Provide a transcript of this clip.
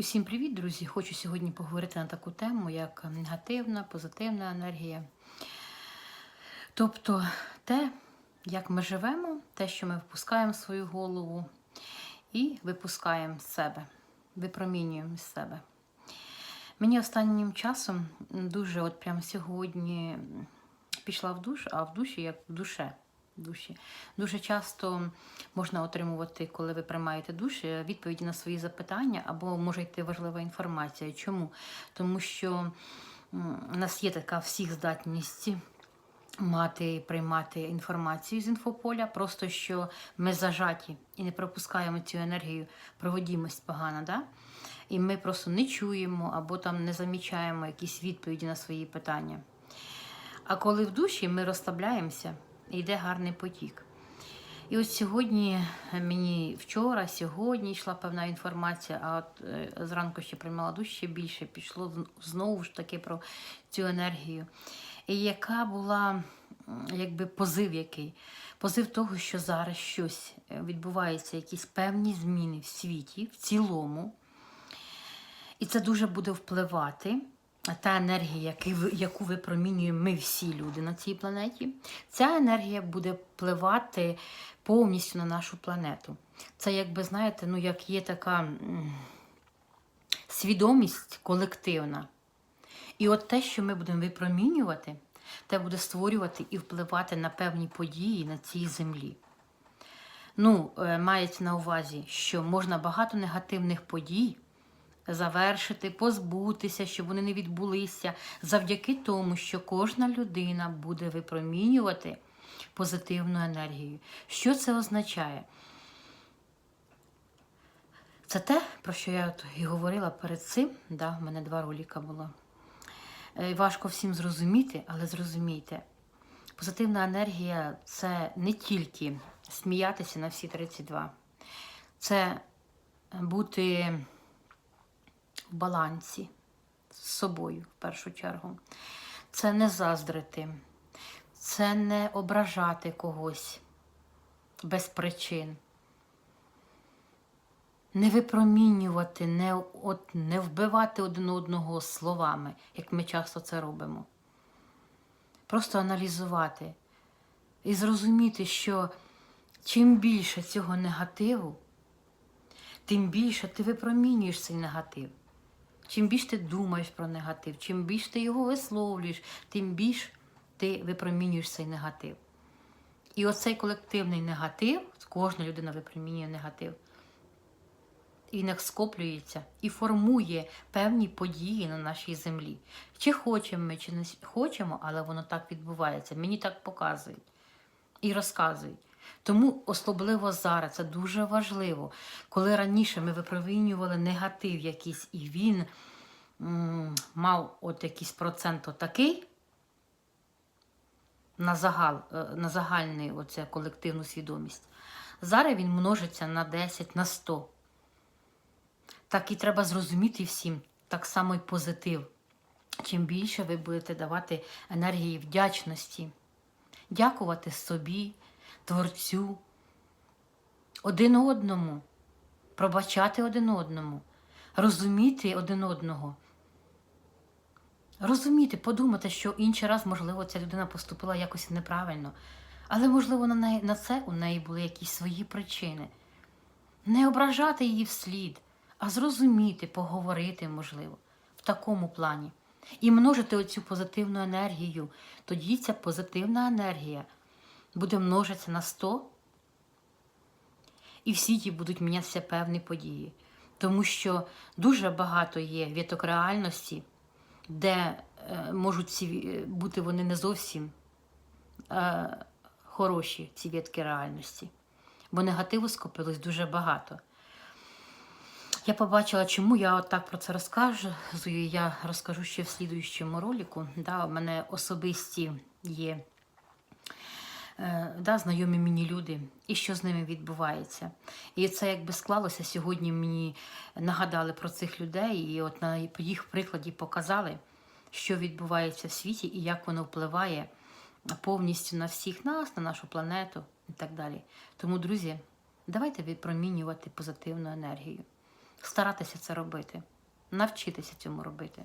Усім привіт, друзі! Хочу сьогодні поговорити на таку тему, як негативна, позитивна енергія. Тобто те, як ми живемо, те, що ми впускаємо в свою голову і випускаємо з себе, випромінюємо з себе. Мені останнім часом дуже, от прямо сьогодні, пішла в душ, а в душі як в душе. Душі. Дуже часто можна отримувати, коли ви приймаєте душ, відповіді на свої запитання, або може йти важлива інформація. Чому? Тому що у нас є така всіх здатність мати приймати інформацію з інфополя, просто що ми зажаті і не пропускаємо цю енергію, проводімость погана. Да? І ми просто не чуємо або там не замічаємо якісь відповіді на свої питання. А коли в душі ми розслабляємося, йде гарний потік. І от сьогодні мені вчора, сьогодні йшла певна інформація, а от е, зранку ще приймала душ, ще більше пішло знову ж таки про цю енергію. І яка була якби позив який? Позив того, що зараз щось е, відбувається, якісь певні зміни в світі, в цілому. І це дуже буде впливати. Та енергія, яку випромінюємо ми всі люди на цій планеті, ця енергія буде впливати повністю на нашу планету. Це, якби знаєте, ну як є така свідомість колективна. І от те, що ми будемо випромінювати, те буде створювати і впливати на певні події на цій землі. Ну, е, мається на увазі, що можна багато негативних подій завершити, позбутися, щоб вони не відбулися, завдяки тому, що кожна людина буде випромінювати позитивну енергію. Що це означає? Це те, про що я і говорила перед цим. Да, в мене два роліка було. Е, Важко всім зрозуміти, але зрозумійте, позитивна енергія це не тільки сміятися на всі 32, це бути в балансі з собою в першу чергу. Це не заздрити, це не ображати когось без причин. Не випромінювати, не, от, не вбивати один одного словами, як ми часто це робимо. Просто аналізувати і зрозуміти, що чим більше цього негативу, тим більше ти випромінюєш цей негатив. Чим більше ти думаєш про негатив, чим більше ти його висловлюєш, тим більше ти випромінюєш цей негатив. І оцей колективний негатив, кожна людина випромінює негатив, і не скоплюється і формує певні події на нашій землі. Чи хочемо ми, чи не хочемо, але воно так відбувається. Мені так показують і розказують. Тому особливо зараз це дуже важливо. Коли раніше ми випромінювали негатив якийсь, і він м, мав от якийсь процент отакий на загал, е, на загальну оце колективну свідомість. Зараз він множиться на 10, на 100. Так і треба зрозуміти всім, так само і позитив. Чим більше ви будете давати енергії вдячності, дякувати собі, творцю, один одному, пробачати один одному, розуміти один одного. Розуміти, подумати, що інший раз, можливо, ця людина поступила якось неправильно, але, можливо, на, неї, на це у неї були якісь свої причини. Не ображати її вслід, а зрозуміти, поговорити, можливо, в такому плані. І множити оцю позитивну енергію. Тоді ця позитивна енергія буде множитися на 100, і всі ті будуть мінятися певні події. Тому що дуже багато є віток реальності, де е, можуть ці, е, бути вони не зовсім е, хороші, ці вітки реальності. Бо негативу скопилось дуже багато. Я побачила, чому я от так про це розказую. Я розкажу ще в слідуючому ролику. Да, у мене особисті є да, знайомі мені люди, і що з ними відбувається. І це якби склалося сьогодні. Мені нагадали про цих людей, і от на їх прикладі показали, що відбувається в світі і як воно впливає повністю на всіх нас, на нашу планету і так далі. Тому, друзі, давайте випромінювати позитивну енергію. старатися це робити, навчитися цьому робити.